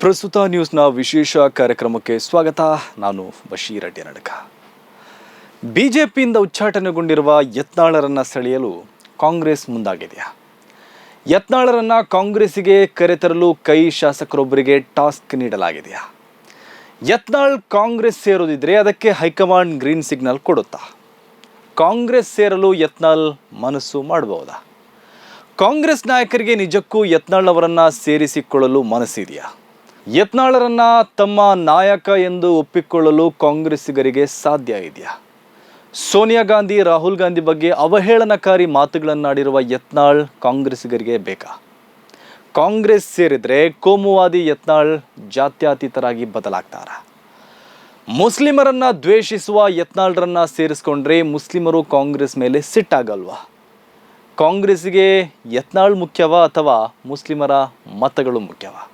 ಪ್ರಸ್ತುತ ನ್ಯೂಸ್ನ ವಿಶೇಷ ಕಾರ್ಯಕ್ರಮಕ್ಕೆ ಸ್ವಾಗತ. ನಾನು ಬಶೀರ್ ಅಡ್ಡಿ ನಡಕ ಬಿಜೆಪಿಯಿಂದ ಉಚ್ಚಾಟನೆಗೊಂಡಿರುವ ಯತ್ನಾಳರನ್ನು ಸೆಳೆಯಲು ಕಾಂಗ್ರೆಸ್ ಮುಂದಾಗಿದೆಯಾ ಯತ್ನಾಳರನ್ನು ಕಾಂಗ್ರೆಸ್ಸಿಗೆ ಕರೆತರಲು ಕೈ ಶಾಸಕರೊಬ್ಬರಿಗೆ ಟಾಸ್ಕ್ ನೀಡಲಾಗಿದೆಯಾ ಯತ್ನಾಳ್ ಕಾಂಗ್ರೆಸ್ ಸೇರೋದಿದ್ರೆ ಅದಕ್ಕೆ ಹೈಕಮಾಂಡ್ ಗ್ರೀನ್ ಸಿಗ್ನಲ್ ಕೊಡುತ್ತಾ? ಕಾಂಗ್ರೆಸ್ ಸೇರಲು ಯತ್ನಾಳ್ ಮನಸ್ಸು ಮಾಡಬಹುದಾ ಕಾಂಗ್ರೆಸ್ ನಾಯಕರಿಗೆ ನಿಜಕ್ಕೂ ಯತ್ನಾಳ್ ಅವರನ್ನು ಸೇರಿಸಿಕೊಳ್ಳಲು ಮನಸ್ಸಿದೆಯಾ? ಯತ್ನಾಳರನ್ನ ತಮ್ಮ ನಾಯಕ ಎಂದು ಒಪ್ಪಿಕೊಳ್ಳಲು ಕಾಂಗ್ರೆಸ್ಸಿಗರಿಗೆ ಸಾಧ್ಯ ಇದೆಯಾ? ಸೋನಿಯಾ ಗಾಂಧಿ, ರಾಹುಲ್ ಗಾಂಧಿ ಬಗ್ಗೆ ಅವಹೇಳನಕಾರಿ ಮಾತುಗಳನ್ನಾಡಿರುವ ಯತ್ನಾಳ್ ಕಾಂಗ್ರೆಸ್ಸಿಗರಿಗೆ ಬೇಕಾ? ಕಾಂಗ್ರೆಸ್ ಸೇರಿದ್ರೆ ಕೋಮುವಾದಿ ಯತ್ನಾಳ್ ಜಾತ್ಯತೀತರಾಗಿ ಬದಲಾಗ್ತಾರ? ಮುಸ್ಲಿಮರನ್ನ ದ್ವೇಷಿಸುವ ಯತ್ನಾಳ್ರನ್ನ ಸೇರಿಸ್ಕೊಂಡ್ರೆ ಮುಸ್ಲಿಮರು ಕಾಂಗ್ರೆಸ್ ಮೇಲೆ ಸಿಟ್ಟಾಗಲ್ವಾ? ಕಾಂಗ್ರೆಸ್ಸಿಗೆ ಯತ್ನಾಳ್ ಮುಖ್ಯವಾ ಅಥವಾ ಮುಸ್ಲಿಮರ ಮತಗಳು ಮುಖ್ಯವಾ?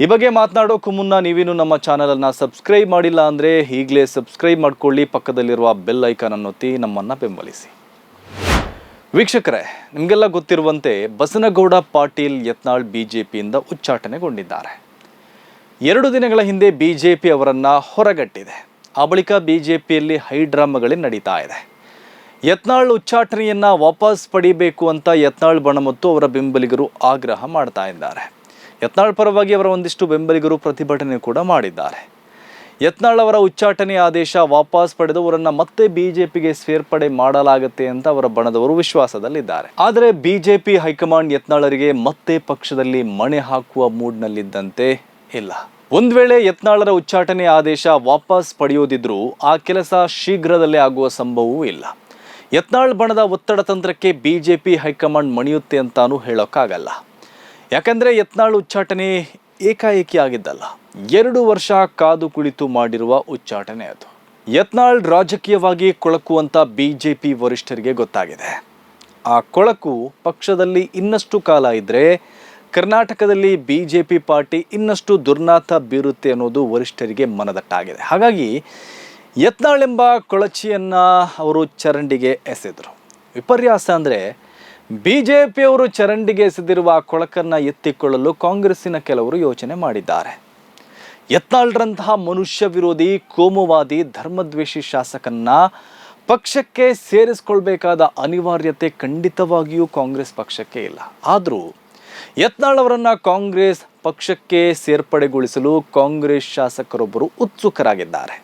ಈ ಬಗ್ಗೆ ಮಾತನಾಡೋಕ್ಕೂ ಮುನ್ನ ನೀವೇನು ನಮ್ಮ ಚಾನಲನ್ನು ಸಬ್ಸ್ಕ್ರೈಬ್ ಮಾಡಿಲ್ಲ ಅಂದರೆ ಈಗಲೇ ಸಬ್ಸ್ಕ್ರೈಬ್ ಮಾಡ್ಕೊಳ್ಳಿ, ಪಕ್ಕದಲ್ಲಿರುವ ಬೆಲ್ ಐಕಾನ್ ಒತ್ತಿ ನಮ್ಮನ್ನು ಬೆಂಬಲಿಸಿ. ವೀಕ್ಷಕರೇ, ನಿಮಗೆಲ್ಲ ಗೊತ್ತಿರುವಂತೆ ಬಸನಗೌಡ ಪಾಟೀಲ್ ಯತ್ನಾಳ್ ಬಿ ಜೆ ಪಿಯಿಂದ ಉಚ್ಚಾಟನೆಗೊಂಡಿದ್ದಾರೆ. ಎರಡು ದಿನಗಳ ಹಿಂದೆ ಬಿ ಜೆ ಪಿ ಅವರನ್ನು ಹೊರಗಟ್ಟಿದೆ. ಆ ಬಳಿಕ ಬಿ ಜೆ ಪಿಯಲ್ಲಿ ಹೈಡ್ರಾಮಗಳೇ ನಡೀತಾ ಇದೆ. ಯತ್ನಾಳ್ ಉಚ್ಚಾಟನೆಯನ್ನು ವಾಪಸ್ ಪಡಿಬೇಕು ಅಂತ ಯತ್ನಾಳ್ ಬಣ ಮತ್ತು ಅವರ ಬೆಂಬಲಿಗರು ಆಗ್ರಹ ಮಾಡ್ತಾ ಇದ್ದಾರೆ. ಯತ್ನಾಳ್ ಪರವಾಗಿ ಅವರ ಒಂದಿಷ್ಟು ಬೆಂಬಲಿಗರು ಪ್ರತಿಭಟನೆ ಕೂಡ ಮಾಡಿದ್ದಾರೆ. ಯತ್ನಾಳ್ ಅವರ ಉಚ್ಚಾಟನೆ ಆದೇಶ ವಾಪಸ್ ಪಡೆದು ಅವರನ್ನ ಮತ್ತೆ ಬಿಜೆಪಿಗೆ ಸೇರ್ಪಡೆ ಮಾಡಲಾಗುತ್ತೆ ಅಂತ ಅವರ ಬಣದವರು ವಿಶ್ವಾಸದಲ್ಲಿದ್ದಾರೆ. ಆದರೆ ಬಿಜೆಪಿ ಹೈಕಮಾಂಡ್ ಯತ್ನಾಳರಿಗೆ ಮತ್ತೆ ಪಕ್ಷದಲ್ಲಿ ಮಣೆ ಹಾಕುವ ಮೂಡ್ನಲ್ಲಿದ್ದಂತೆ ಇಲ್ಲ. ಒಂದು ವೇಳೆ ಯತ್ನಾಳರ ಉಚ್ಚಾಟನೆ ಆದೇಶ ವಾಪಸ್ ಪಡೆಯೋದಿದ್ರೂ ಆ ಕೆಲಸ ಶೀಘ್ರದಲ್ಲೇ ಆಗುವ ಸಂಭವವೂ ಇಲ್ಲ. ಯತ್ನಾಳ್ ಬಣದ ಒತ್ತಡ ತಂತ್ರಕ್ಕೆ ಬಿಜೆಪಿ ಹೈಕಮಾಂಡ್ ಮಣಿಯುತ್ತೆ ಅಂತಾನೂ ಹೇಳೋಕ್ಕಾಗಲ್ಲ. ಯಾಕಂದ್ರೆ ಯತ್ನಾಳ್ ಉಚ್ಚಾಟನೆ ಏಕಾಏಕಿ ಆಗಿದ್ದಲ್ಲ. ಎರಡು ವರ್ಷ ಕಾದು ಕುಳಿತು ಮಾಡಿರುವ ಉಚ್ಚಾಟನೆ ಅದು. ಯತ್ನಾಳ್ ರಾಜಕೀಯವಾಗಿ ಕೊಳಕುವಂತ ಪಿ ವರಿಷ್ಠರಿಗೆ ಗೊತ್ತಾಗಿದೆ. ಆ ಕೊಳಕು ಪಕ್ಷದಲ್ಲಿ ಇನ್ನಷ್ಟು ಕಾಲ ಇದ್ದರೆ ಕರ್ನಾಟಕದಲ್ಲಿ ಬಿ ಜೆ ಪಿ ಪಾರ್ಟಿ ಇನ್ನಷ್ಟು ದುರ್ನಾಥ ಬೀರುತ್ತೆ ಅನ್ನೋದು ವರಿಷ್ಠರಿಗೆ ಮನದಟ್ಟಾಗಿದೆ. ಹಾಗಾಗಿ ಯತ್ನಾಳ್ ಎಂಬ ಕೊಳಚಿಯನ್ನ ಅವರು ಚರಂಡಿಗೆ ಎಸೆದರು. ವಿಪರ್ಯಾಸ ಅಂದರೆ ಬಿ ಜೆ ಪಿಯವರು ಚರಂಡಿಗೆ ಎಸೆದಿರುವ ಕೊಳಕನ್ನು ಎತ್ತಿಕೊಳ್ಳಲು ಕಾಂಗ್ರೆಸ್ಸಿನ ಕೆಲವರು ಯೋಚನೆ ಮಾಡಿದ್ದಾರೆ. ಯತ್ನಾಳ್ರಂತಹ ಮನುಷ್ಯ ವಿರೋಧಿ, ಕೋಮುವಾದಿ, ಧರ್ಮದ್ವೇಷಿ ಶಾಸಕನ್ನ ಪಕ್ಷಕ್ಕೆ ಸೇರಿಸ್ಕೊಳ್ಬೇಕಾದ ಅನಿವಾರ್ಯತೆ ಖಂಡಿತವಾಗಿಯೂ ಕಾಂಗ್ರೆಸ್ ಪಕ್ಷಕ್ಕೆ ಇಲ್ಲ. ಆದರೂ ಯತ್ನಾಳ್ ಅವರನ್ನ ಕಾಂಗ್ರೆಸ್ ಪಕ್ಷಕ್ಕೆ ಸೇರ್ಪಡೆಗೊಳಿಸಲು ಕಾಂಗ್ರೆಸ್ ಶಾಸಕರೊಬ್ಬರು ಉತ್ಸುಕರಾಗಿದ್ದಾರೆ.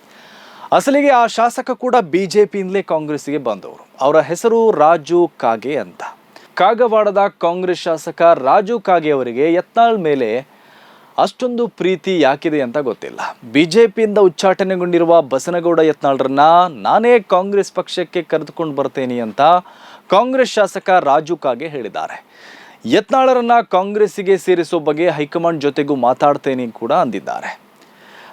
ಅಸಲಿಗೆ ಆ ಶಾಸಕ ಕೂಡ ಬಿಜೆಪಿಯಿಂದಲೇ ಕಾಂಗ್ರೆಸ್ಸಿಗೆ ಬಂದವರು. ಅವರ ಹೆಸರು ರಾಜು ಕಾಗೆ ಅಂತ. ಕಾಗವಾಡದ ಕಾಂಗ್ರೆಸ್ ಶಾಸಕ ರಾಜು ಕಾಗೆ ಅವರಿಗೆ ಯತ್ನಾಳ್ ಮೇಲೆ ಅಷ್ಟೊಂದು ಪ್ರೀತಿ ಯಾಕಿದೆ ಅಂತ ಗೊತ್ತಿಲ್ಲ. ಬಿಜೆಪಿಯಿಂದ ಉಚ್ಚಾಟನೆಗೊಂಡಿರುವ ಬಸನಗೌಡ ಯತ್ನಾಳ್ರನ್ನ ನಾನೇ ಕಾಂಗ್ರೆಸ್ ಪಕ್ಷಕ್ಕೆ ಕರೆದುಕೊಂಡು ಬರ್ತೇನೆ ಅಂತ ಕಾಂಗ್ರೆಸ್ ಶಾಸಕ ರಾಜು ಕಾಗೆ ಹೇಳಿದ್ದಾರೆ. ಯತ್ನಾಳರನ್ನ ಕಾಂಗ್ರೆಸ್ಸಿಗೆ ಸೇರಿಸೋ ಬಗ್ಗೆ ಹೈಕಮಾಂಡ್ ಜೊತೆಗೂ ಮಾತಾಡ್ತೇನೆ ಕೂಡ ಅಂದಿದ್ದಾರೆ.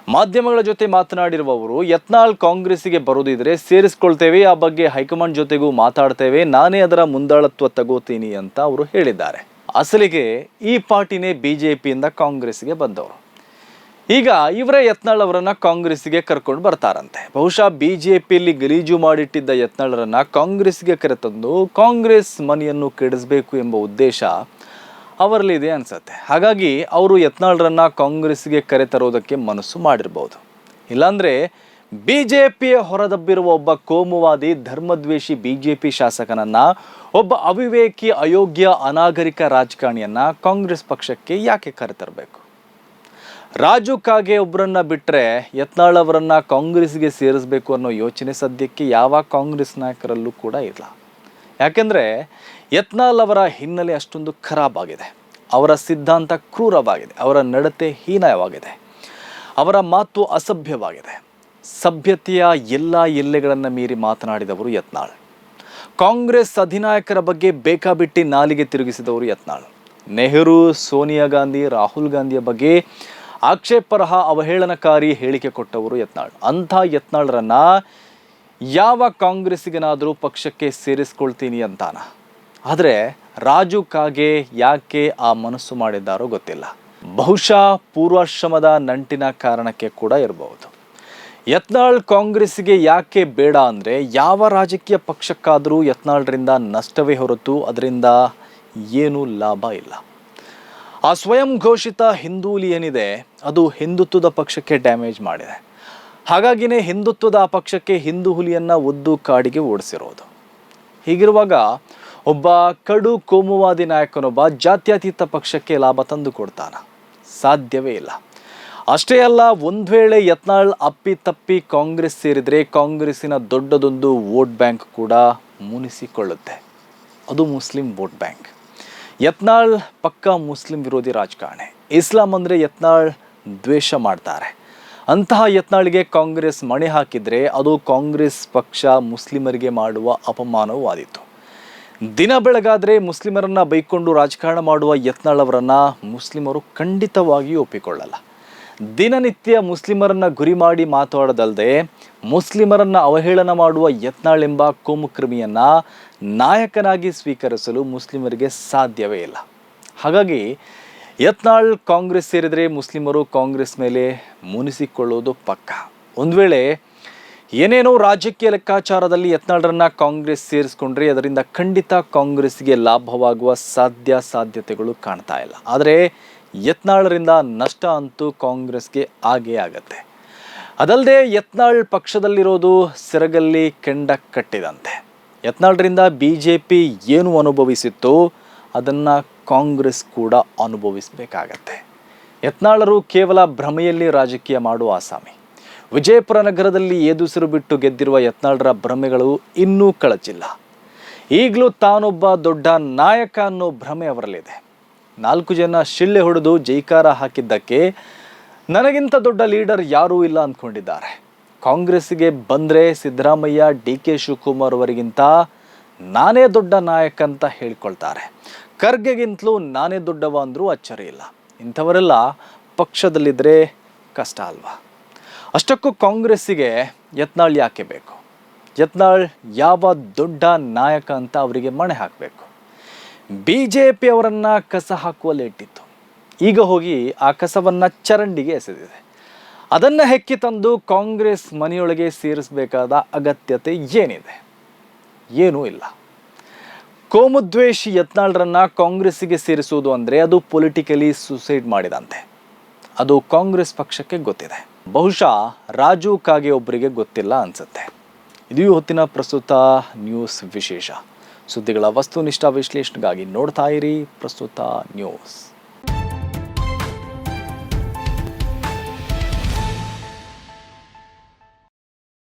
ಮಾಧ್ಯಮಗಳ ಜೊತೆ ಮಾತನಾಡಿರುವವರು, ಯತ್ನಾಳ್ ಕಾಂಗ್ರೆಸ್ಸಿಗೆ ಬರೋದಿದ್ರೆ ಸೇರಿಸ್ಕೊಳ್ತೇವೆ, ಆ ಬಗ್ಗೆ ಹೈಕಮಾಂಡ್ ಜೊತೆಗೂ ಮಾತಾಡ್ತೇವೆ, ನಾನೇ ಅದರ ಮುಂದಾಳತ್ವ ತಗೋತೀನಿ ಅಂತ ಅವರು ಹೇಳಿದ್ದಾರೆ. ಅಸಲಿಗೆ ಈ ಪಾರ್ಟಿನೇ ಬಿಜೆಪಿಯಿಂದ ಕಾಂಗ್ರೆಸ್ಗೆ ಬಂದವರು. ಈಗ ಇವರೇ ಯತ್ನಾಳ್ ಅವರನ್ನ ಕಾಂಗ್ರೆಸ್ಗೆ ಕರ್ಕೊಂಡು ಬರ್ತಾರಂತೆ. ಬಹುಶಃ ಬಿಜೆಪಿಯಲ್ಲಿ ಗಲೀಜು ಮಾಡಿಟ್ಟಿದ್ದ ಯತ್ನಾಳರನ್ನ ಕಾಂಗ್ರೆಸ್ಗೆ ಕರೆತಂದು ಕಾಂಗ್ರೆಸ್ ಮನೆಯನ್ನು ಕೆಡಿಸಬೇಕು ಎಂಬ ಉದ್ದೇಶ ಅವರಲ್ಲಿದೆ ಅನ್ಸುತ್ತೆ. ಹಾಗಾಗಿ ಅವರು ಯತ್ನಾಳ್ರನ್ನ ಕಾಂಗ್ರೆಸ್ಗೆ ಕರೆತರೋದಕ್ಕೆ ಮನಸ್ಸು ಮಾಡಿರ್ಬೋದು. ಇಲ್ಲಾಂದರೆ ಬಿ ಜೆ ಪಿಯ ಹೊರದಬ್ಬಿರುವ ಒಬ್ಬ ಕೋಮುವಾದಿ, ಧರ್ಮದ್ವೇಷಿ ಬಿ ಜೆ ಪಿ ಶಾಸಕನನ್ನ, ಒಬ್ಬ ಅವಿವೇಕಿ ಅಯೋಗ್ಯ ಅನಾಗರಿಕ ರಾಜಕಾರಣಿಯನ್ನ ಕಾಂಗ್ರೆಸ್ ಪಕ್ಷಕ್ಕೆ ಯಾಕೆ ಕರೆತರಬೇಕು ರಾಜು ಕಾಗೆ ಒಬ್ಬರನ್ನ ಬಿಟ್ಟರೆ ಯತ್ನಾಳ್ ಅವರನ್ನ ಕಾಂಗ್ರೆಸ್ಗೆ ಸೇರಿಸಬೇಕು ಅನ್ನೋ ಯೋಚನೆ ಸದ್ಯಕ್ಕೆ ಯಾವ ಕಾಂಗ್ರೆಸ್ ನಾಯಕರಲ್ಲೂ ಕೂಡ ಇಲ್ಲ. ಯಾಕೆಂದರೆ ಯತ್ನಾಲ್ ಅವರ ಹಿನ್ನೆಲೆ ಅಷ್ಟೊಂದು ಖರಾಬ್ ಆಗಿದೆ. ಅವರ ಸಿದ್ಧಾಂತ ಕ್ರೂರವಾಗಿದೆ. ಅವರ ನಡತೆ ಹೀನಾಯವಾಗಿದೆ ಅವರ ಮಾತು ಅಸಭ್ಯವಾಗಿದೆ. ಸಭ್ಯತೆಯ ಎಲ್ಲ ಎಲ್ಲೆಗಳನ್ನು ಮೀರಿ ಮಾತನಾಡಿದವರು ಯತ್ನಾಳ್. ಕಾಂಗ್ರೆಸ್ ಅಧಿನಾಯಕರ ಬಗ್ಗೆ ಬೇಕಾಬಿಟ್ಟಿ ನಾಲಿಗೆ ತಿರುಗಿಸಿದವರು ಯತ್ನಾಳ್. ನೆಹರು, ಸೋನಿಯಾ ಗಾಂಧಿ, ರಾಹುಲ್ ಗಾಂಧಿಯ ಬಗ್ಗೆ ಆಕ್ಷೇಪರಹ ಅವಹೇಳನಕಾರಿ ಹೇಳಿಕೆ ಕೊಟ್ಟವರು ಯತ್ನಾಳ್. ಅಂಥ ಯತ್ನಾಳ್ರನ್ನ ಯಾವ ಕಾಂಗ್ರೆಸ್ಸಿಗೇನಾದರೂ ಪಕ್ಷಕ್ಕೆ ಸೇರಿಸ್ಕೊಳ್ತೀನಿ ಅಂತಾನ. ಆದರೆ ರಾಜು ಕಾಗೆ ಯಾಕೆ ಆ ಮನಸ್ಸು ಮಾಡಿದ್ದಾರೋ ಗೊತ್ತಿಲ್ಲ. ಬಹುಶಃ ಪೂರ್ವಾಶ್ರಮದ ನಂಟಿನ ಕಾರಣಕ್ಕೆ ಕೂಡ ಇರಬಹುದು. ಯತ್ನಾಳ್ ಕಾಂಗ್ರೆಸ್ಸಿಗೆ ಯಾಕೆ ಬೇಡ ಅಂದರೆ ಯಾವ ರಾಜಕೀಯ ಪಕ್ಷಕ್ಕಾದರೂ ಯತ್ನಾಳ್ರಿಂದ ನಷ್ಟವೇ ಹೊರತು ಅದರಿಂದ ಏನೂ ಲಾಭ ಇಲ್ಲ. ಆ ಸ್ವಯಂ ಘೋಷಿತ ಹಿಂದೂಲಿ ಏನಿದೆ, ಅದು ಹಿಂದುತ್ವದ ಪಕ್ಷಕ್ಕೆ ಡ್ಯಾಮೇಜ್ ಮಾಡಿದೆ. ಹಾಗಾಗಿನೇ ಹಿಂದುತ್ವದ ಆ ಪಕ್ಷಕ್ಕೆ ಹಿಂದೂ ಹುಲಿಯನ್ನು ಒದ್ದು ಕಾಡಿಗೆ ಓಡಿಸಿರೋದು. ಹೀಗಿರುವಾಗ ಒಬ್ಬ ಕಡು ಕೋಮುವಾದಿ ನಾಯಕನೊಬ್ಬ ಜಾತ್ಯತೀತ ಪಕ್ಷಕ್ಕೆ ಲಾಭ ತಂದು ಕೊಡ್ತಾನ. ಸಾಧ್ಯವೇ ಇಲ್ಲ. ಅಷ್ಟೇ ಅಲ್ಲ, ಒಂದು ವೇಳೆ ಯತ್ನಾಳ್ ಅಪ್ಪಿ ತಪ್ಪಿ ಕಾಂಗ್ರೆಸ್ ಸೇರಿದರೆ ಕಾಂಗ್ರೆಸ್ಸಿನ ದೊಡ್ಡದೊಂದು ವೋಟ್ ಬ್ಯಾಂಕ್ ಕೂಡ ಮುನಿಸಿಕೊಳ್ಳುತ್ತೆ. ಅದು ಮುಸ್ಲಿಂ ವೋಟ್ ಬ್ಯಾಂಕ್. ಯತ್ನಾಳ್ ಪಕ್ಕ ಮುಸ್ಲಿಂ ವಿರೋಧಿ ರಾಜಕಾರಣಿ. ಇಸ್ಲಾಂ ಅಂದರೆ ಯತ್ನಾಳ್ ದ್ವೇಷ ಮಾಡ್ತಾರೆ. ಅಂತಹ ಯತ್ನಾಳಿಗೆ ಕಾಂಗ್ರೆಸ್ ಮಣೆ ಹಾಕಿದರೆ ಅದು ಕಾಂಗ್ರೆಸ್ ಪಕ್ಷ ಮುಸ್ಲಿಮರಿಗೆ ಮಾಡುವ ಅಪಮಾನವೂ ಆದಿತ್ತು ದಿನ ಬೆಳಗಾದರೆ ಮುಸ್ಲಿಮರನ್ನು ಬೈಕೊಂಡು ರಾಜಕಾರಣ ಮಾಡುವ ಯತ್ನಾಳವರನ್ನು ಮುಸ್ಲಿಮರು ಖಂಡಿತವಾಗಿಯೂ ಒಪ್ಪಿಕೊಳ್ಳಲ್ಲ. ದಿನನಿತ್ಯ ಮುಸ್ಲಿಮರನ್ನ ಗುರಿ ಮಾಡಿ ಮಾತಾಡದಲ್ಲದೆ ಮುಸ್ಲಿಮರನ್ನ ಅವಹೇಳನ ಮಾಡುವ ಯತ್ನಾಳೆಂಬ ಕೋಮುಕ್ರಮಿಯನ್ನ ನಾಯಕನಾಗಿ ಸ್ವೀಕರಿಸಲು ಮುಸ್ಲಿಮರಿಗೆ ಸಾಧ್ಯವೇ ಇಲ್ಲ. ಹಾಗಾಗಿ ಯತ್ನಾಳ್ ಕಾಂಗ್ರೆಸ್ ಸೇರಿದರೆ ಮುಸ್ಲಿಮರು ಕಾಂಗ್ರೆಸ್ ಮೇಲೆ ಮುನಿಸಿಕೊಳ್ಳೋದು ಪಕ್ಕ. ಒಂದು ವೇಳೆ ಏನೇನೋ ರಾಜಕೀಯ ಲೆಕ್ಕಾಚಾರದಲ್ಲಿ ಯತ್ನಾಳ್ರನ್ನ ಕಾಂಗ್ರೆಸ್ ಸೇರಿಸ್ಕೊಂಡ್ರೆ ಅದರಿಂದ ಖಂಡಿತ ಕಾಂಗ್ರೆಸ್ಗೆ ಲಾಭವಾಗುವ ಸಾಧ್ಯ ಸಾಧ್ಯತೆಗಳು ಕಾಣ್ತಾ ಇಲ್ಲ. ಆದರೆ ಯತ್ನಾಳರಿಂದ ನಷ್ಟ ಅಂತೂ ಕಾಂಗ್ರೆಸ್ಗೆ ಆಗೇ ಆಗತ್ತೆ. ಅದಲ್ಲದೆ ಯತ್ನಾಳ್ ಪಕ್ಷದಲ್ಲಿರೋದು ಸೆರಗಲ್ಲಿ ಕೆಂಡ ಕಟ್ಟಿದಂತೆ. ಯತ್ನಾಳ್ರಿಂದ ಬಿ ಜೆ ಪಿ ಏನು ಅನುಭವಿಸಿತ್ತೋ ಅದನ್ನು ಕಾಂಗ್ರೆಸ್ ಕೂಡ ಅನುಭವಿಸಬೇಕಾಗತ್ತೆ. ಯತ್ನಾಳರು ಕೇವಲ ಭ್ರಮೆಯಲ್ಲಿ ರಾಜಕೀಯ ಮಾಡುವ ಆಸಾಮಿ ವಿಜಯಪುರ ನಗರದಲ್ಲಿ ಏದುಸಿರು ಬಿಟ್ಟು ಗೆದ್ದಿರುವ ಯತ್ನಾಳರ ಭ್ರಮೆಗಳು ಇನ್ನೂ ಕಳಚಿಲ್ಲ. ಈಗಲೂ ತಾನೊಬ್ಬ ದೊಡ್ಡ ನಾಯಕ ಅನ್ನೋ ಭ್ರಮೆ ಅವರಲ್ಲಿದೆ. ನಾಲ್ಕು ಜನ ಶಿಳ್ಳೆ ಹೊಡೆದು ಜೈಕಾರ ಹಾಕಿದ್ದಕ್ಕೆ ನನಗಿಂತ ದೊಡ್ಡ ಲೀಡರ್ ಯಾರೂ ಇಲ್ಲ ಅಂದ್ಕೊಂಡಿದ್ದಾರೆ ಕಾಂಗ್ರೆಸ್ಗೆ ಬಂದರೆ ಸಿದ್ದರಾಮಯ್ಯ, ಡಿ ಕೆ ಶಿವಕುಮಾರ್ ಅವರಿಗಿಂತ ನಾನೇ ದೊಡ್ಡ ನಾಯಕ ಅಂತ ಹೇಳ್ಕೊಳ್ತಾರೆ. ಖರ್ಗೆಗಿಂತಲೂ ನಾನೇ ದೊಡ್ಡವ ಅಂದರೂ ಅಚ್ಚರಿ ಇಲ್ಲ. ಇಂಥವರೆಲ್ಲ ಪಕ್ಷದಲ್ಲಿದ್ದರೆ ಕಷ್ಟ ಅಲ್ವಾ? ಅಷ್ಟಕ್ಕೂ ಕಾಂಗ್ರೆಸ್ಸಿಗೆ ಯತ್ನಾಳ್ ಯಾಕೆ ಬೇಕು? ಯತ್ನಾಳ್ ಯಾವ ದೊಡ್ಡ ನಾಯಕ ಅಂತ ಅವರಿಗೆ ಮಣೆ ಹಾಕಬೇಕು? ಬಿ ಜೆ ಪಿ ಅವರನ್ನು ಕಸ ಹಾಕುವಲ್ಲಿ ಇಟ್ಟಿತ್ತು. ಈಗ ಹೋಗಿ ಆ ಕಸವನ್ನು ಚರಂಡಿಗೆ ಎಸೆದಿದೆ. ಅದನ್ನು ಹೆಕ್ಕಿ ತಂದು ಕಾಂಗ್ರೆಸ್ ಮನೆಯೊಳಗೆ ಸೇರಿಸಬೇಕಾದ ಅಗತ್ಯತೆ ಏನಿದೆ? ಏನೂ ಇಲ್ಲ. ಕೋಮುದ್ವೇಷಿ ಯತ್ನಾಳ್ರನ್ನ ಕಾಂಗ್ರೆಸ್ಸಿಗೆ ಸೇರಿಸುವುದು ಅಂದರೆ ಅದು ಪೊಲಿಟಿಕಲಿ ಸುಸೈಡ್ ಮಾಡಿದಂತೆ. ಅದು ಕಾಂಗ್ರೆಸ್ ಪಕ್ಷಕ್ಕೆ ಗೊತ್ತಿದೆ. ಬಹುಶಃ ರಾಜು ಕಾಗೆ ಒಬ್ಬರಿಗೆ ಗೊತ್ತಿಲ್ಲ ಅನ್ಸುತ್ತೆ. ಇದೂ ಹೊತ್ತಿನ ಪ್ರಸ್ತುತ ನ್ಯೂಸ್ ವಿಶೇಷ. ಸುದ್ದಿಗಳ ವಸ್ತುನಿಷ್ಠ ವಿಶ್ಲೇಷಣೆಗಾಗಿ ನೋಡ್ತಾ ಇರಿ ಪ್ರಸ್ತುತ ನ್ಯೂಸ್.